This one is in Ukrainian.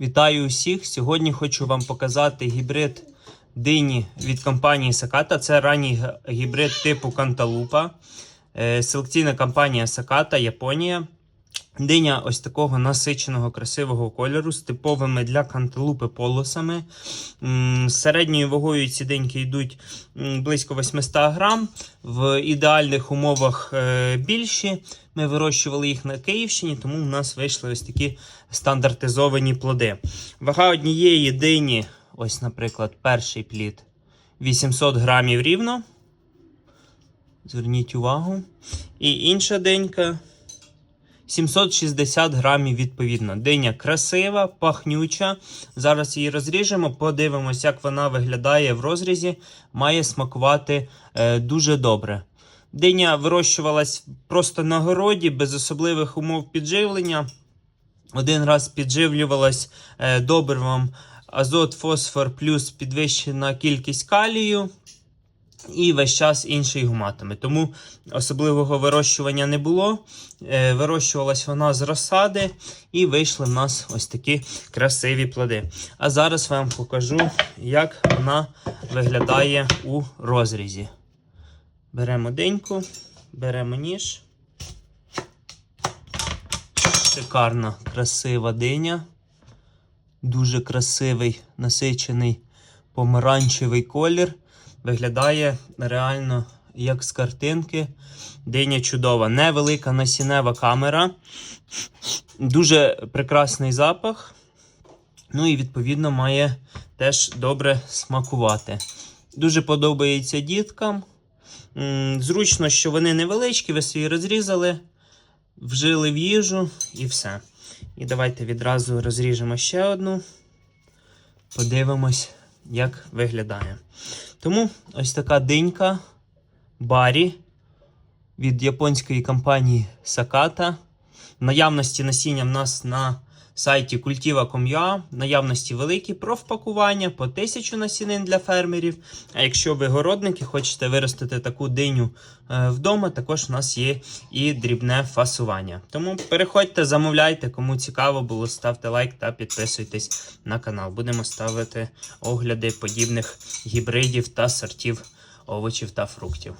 Вітаю усіх! Сьогодні хочу вам показати гібрид дині від компанії Саката. Це ранній гібрид типу Канталупа. Е, Селекційна компанія Саката, Японія. Диня ось такого насиченого красивого кольору з типовими для канталупи полосами. З середньою вагою ці деньки йдуть близько 800 грам. В ідеальних умовах е, більші. Ми вирощували їх на Київщині, тому в нас вийшли ось такі стандартизовані плоди. Вага однієї дині, ось, наприклад, перший плід 800 грамів рівно. Зверніть увагу. І інша денька 760 грамів відповідно. Диня красива, пахнюча. Зараз її розріжемо, подивимось, як вона виглядає в розрізі. Має смакувати е, дуже добре. Диня вирощувалась просто на городі, без особливих умов підживлення. Один раз підживлювалась е, добривом азот, фосфор плюс підвищена кількість калію. І весь час інший гуматами. Тому особливого вирощування не було. Е, вирощувалась вона з розсади, і вийшли в нас ось такі красиві плоди. А зараз вам покажу, як вона виглядає у розрізі. Беремо деньку, беремо ніж. Шикарна, красива диня. Дуже красивий насичений помаранчевий колір. Виглядає реально як з картинки. Диня чудова. Невелика насінева камера. Дуже прекрасний запах. Ну і відповідно має теж добре смакувати. Дуже подобається діткам. Зручно, що вони невеличкі, ви свої розрізали, вжили в їжу і все. І давайте відразу розріжемо ще одну. Подивимось, як виглядає. Тому ось така динька Барі від японської компанії Sakata. Наявності насіння в нас на сайті Cultiva.com.ua. Наявності великі про впакування по 1000 насінин для фермерів. А якщо ви городники, хочете виростити таку диню е, вдома, також у нас є і дрібне фасування. Тому переходьте, замовляйте, кому цікаво було, ставте лайк та підписуйтесь на канал. Будемо ставити огляди подібних гібридів та сортів овочів та фруктів.